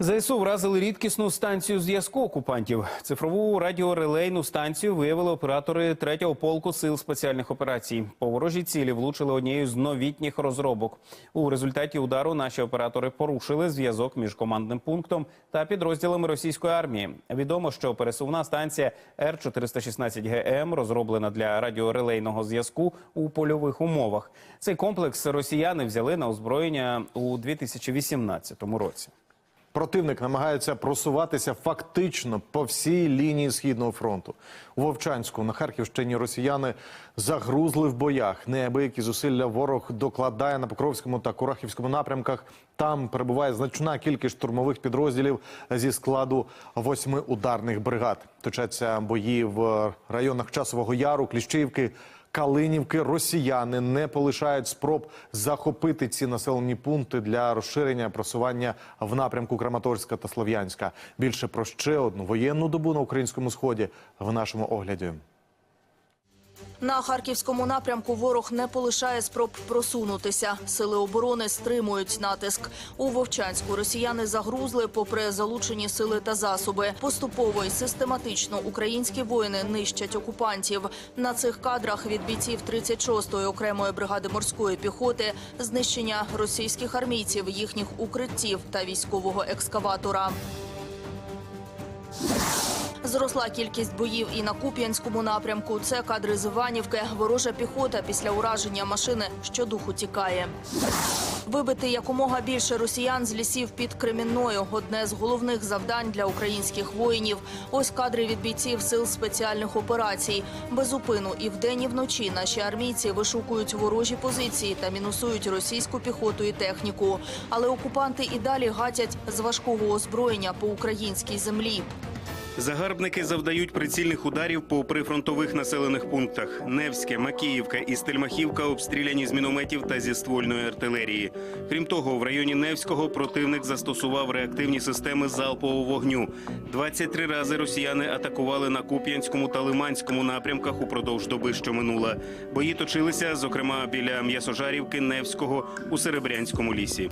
ЗСУ вразили рідкісну станцію зв'язку окупантів. Цифрову радіорелейну станцію виявили оператори третього полку сил спеціальних операцій. По ворожій цілі влучили однією з новітніх розробок. У результаті удару наші оператори порушили зв'язок між командним пунктом та підрозділами російської армії. Відомо, що пересувна станція Р 416 ГМ розроблена для радіорелейного зв'язку у польових умовах. Цей комплекс росіяни взяли на озброєння у 2018 році. Противник намагається просуватися фактично по всій лінії східного фронту. У Вовчанську на Харківщині росіяни загрузли в боях. Неабиякі зусилля ворог докладає на Покровському та Курахівському напрямках. Там перебуває значна кількість штурмових підрозділів зі складу восьми ударних бригад. Точаться бої в районах Часового Яру, Кліщівки. Калинівки росіяни не полишають спроб захопити ці населені пункти для розширення просування в напрямку Краматорська та Слов'янська. Більше про ще одну воєнну добу на українському сході в нашому огляді. На харківському напрямку ворог не полишає спроб просунутися. Сили оборони стримують натиск. У Вовчанську росіяни загрузли, попри залучені сили та засоби. Поступово і систематично українські воїни нищать окупантів. На цих кадрах від бійців 36-ї окремої бригади морської піхоти знищення російських армійців, їхніх укриттів та військового екскаватора. Зросла кількість боїв і на Куп'янському напрямку. Це кадри з Іванівки. Ворожа піхота після ураження машини щодуху тікає. Вибити якомога більше росіян з лісів під Кремінною – одне з головних завдань для українських воїнів. Ось кадри від бійців сил спеціальних операцій. Без упину і вдень, і вночі наші армійці вишукують ворожі позиції та мінусують російську піхоту і техніку. Але окупанти і далі гатять з важкого озброєння по українській землі. Загарбники завдають прицільних ударів по прифронтових населених пунктах. Невське, Макіївка і Стельмахівка обстріляні з мінометів та зі ствольної артилерії. Крім того, в районі Невського противник застосував реактивні системи залпового вогню. 23 рази росіяни атакували на Куп'янському та Лиманському напрямках упродовж доби, що минула. Бої точилися, зокрема, біля М'ясожарівки, Невського у Серебрянському лісі.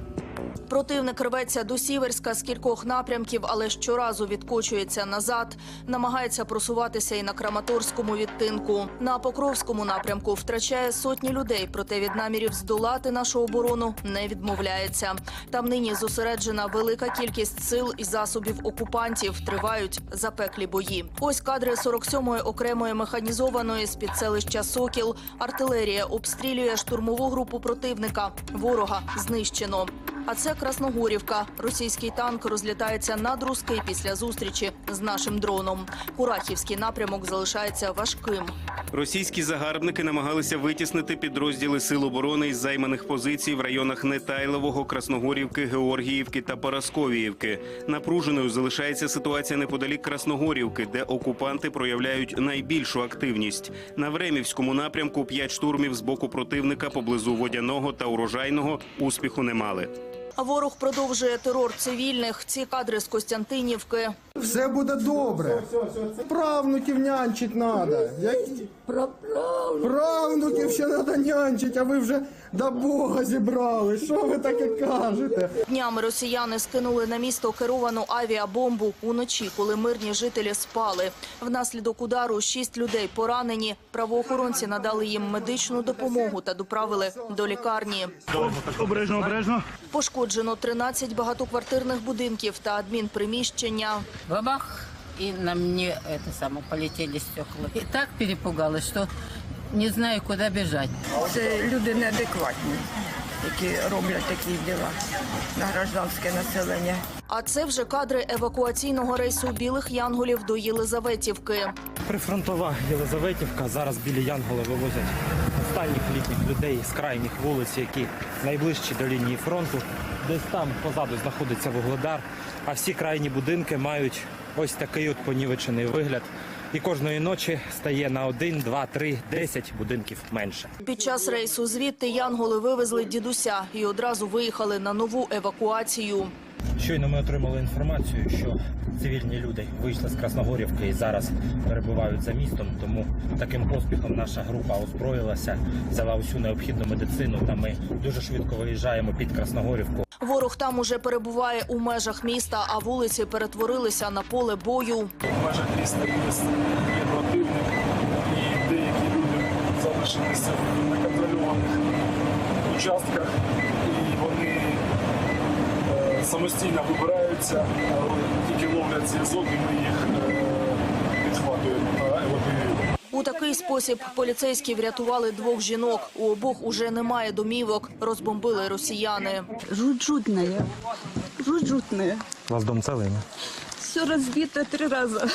Противник рветься до Сіверська з кількох напрямків, але щоразу відкочується назад. Намагається просуватися і на Краматорському відтинку. На Покровському напрямку втрачає сотні людей, проте від намірів здолати нашу оборону не відмовляється. Там нині зосереджена велика кількість сил і засобів окупантів. Тривають запеклі бої. Ось кадри 47-ї окремої механізованої з під селища Сокіл. Артилерія обстрілює штурмову групу противника. Ворога знищено. А це Красногорівка. Російський танк розлітається над Руски після зустрічі з нашим дроном. Курахівський напрямок залишається важким. Російські загарбники намагалися витіснити підрозділи сил оборони із займаних позицій в районах Нетайлового, Красногорівки, Георгіївки та Парасковіївки. Напруженою залишається ситуація неподалік Красногорівки, де окупанти проявляють найбільшу активність. На Времівському напрямку п'ять штурмів з боку противника поблизу водяного та урожайного успіху не мали. Ворог продовжує терор цивільних. Ці кадри з Костянтинівки. Все буде добре. Правнуків нянчить треба. Правнуків ще треба нянчить, а ви вже до Бога зібрали. Що ви таке кажете? Днями росіяни скинули на місто керовану авіабомбу уночі, коли мирні жителі спали. Внаслідок удару шість людей поранені. Правоохоронці надали їм медичну допомогу та доправили до лікарні. Обережно, обережно. Пошкоджено 13 багатоквартирних будинків та адмінприміщення. Бабах, и на мне это самое полетели стекла. И так перепугалась, что не знаю, куда бежать. Це люди неадекватні, які роблять такі діла на гражданське населення. А це вже кадри евакуаційного рейсу білих янголів до Єлизаветівки. Прифронтова Єлизаветівка. Зараз білі янголи вивозять останніх літніх людей з крайніх вулиць, які найближчі до лінії фронту. Десь там позаду знаходиться Вугледар, а всі крайні будинки мають ось такий от понівечений вигляд. І кожної ночі стає на один, два, три, десять будинків менше. Під час рейсу звідти янголи вивезли дідуся і одразу виїхали на нову евакуацію. Щойно ми отримали інформацію, що цивільні люди вийшли з Красногорівки і зараз перебувають за містом. Тому таким поспіхом наша група озброїлася, взяла усю необхідну медицину. Та ми дуже швидко виїжджаємо під Красногорівку. Ворог там уже перебуває у межах міста, а вулиці перетворилися на поле бою. в межах міста є, противник, і деякі люди залишилися в неконтрольованих участках, самостійно вибираються, е, тільки ловлять зв'язок, і ми їх е, підхватуємо та евакуюємо. У такий спосіб поліцейські врятували двох жінок. У обох уже немає домівок. Розбомбили росіяни. Жуть-жутная. Жуть-жутная. У вас дом целий? Все разбито три раза.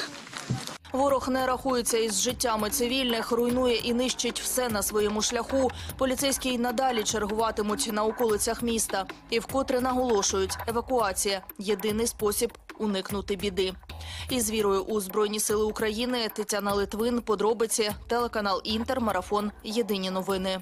Ворог не рахується із життями цивільних, руйнує і нищить все на своєму шляху. Поліцейські й надалі чергуватимуть на околицях міста. І вкотре наголошують, евакуація єдиний спосіб уникнути біди. Із вірою у Збройні Сили України Тетяна Литвин, подробиці, телеканал Інтер, марафон. Єдині новини.